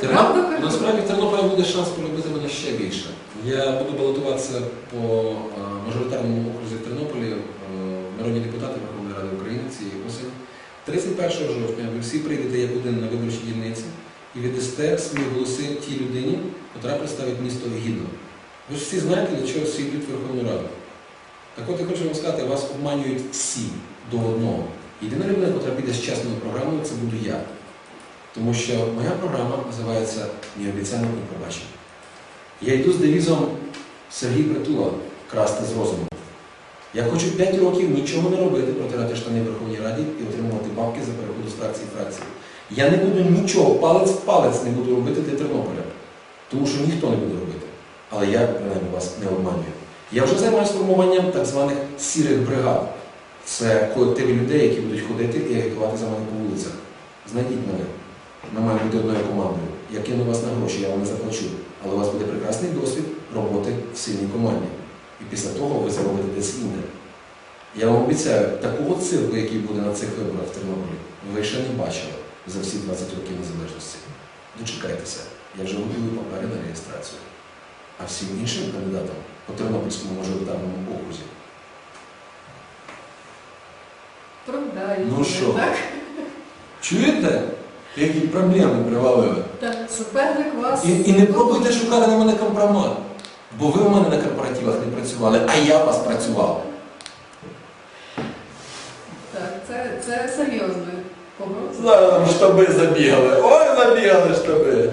Тернопіль, насправді в Тернополі буде шанс полюбити мене ще більше. Я буду балотуватися по е, мажоритарному окрузі в Тернополі, е, народні депутати Верховної Ради України цієї осені. 31 жовтня ви всі прийдете як один на виборчі дільниці і віддасте свої голоси тій людині, яка представить місто гідно. Ви ж всі знаєте, для чого всі йдуть в Верховну Раду. Так от я хочу вам сказати, вас обманюють всі до одного. Єдина людина, яка піде з чесною програмою, це буду я. Тому що моя програма називається Ні обіцянок, ні. Я йду з девізом Сергій Притула красти з розуму. Я хочу 5 років нічого не робити, протирати штани в Верховній Раді і отримувати бабки за переходу з фракції в фракцію. Я не буду нічого, палець в палець не буду робити для Тернополя, тому що ніхто не буде робити. Але я, принаймні, вас не обманюю. Я вже займаюся формуванням так званих сірих бригад. Це колективи людей, які будуть ходити і агітувати за мене по вулицях. Знайдіть мене. Ми маємо бути одною командою. Я кину вас на гроші, я вам не заплачу. Але у вас буде прекрасний досвід роботи в сильній команді. І після того ви заробите десь інде. Я вам обіцяю, такого цирку, який буде на цих виборах в Тернополі, ви ще не бачили за всі 20 років незалежності. Дочекайтеся, я вже готую папери на реєстрацію. А всім іншим кандидатам по Тернопільському мажоритарному окрузі. Продай. Ну що? Чуєте? Які проблеми привалили? Так, суперник вас. І, і не пробуйте шукати на мене компромат. Бо ви в мене на корпоративах не працювали, а я вас працював. Так, це, це серйозний погроз. Зараз там штаби забігали. Ой, забігали штаби.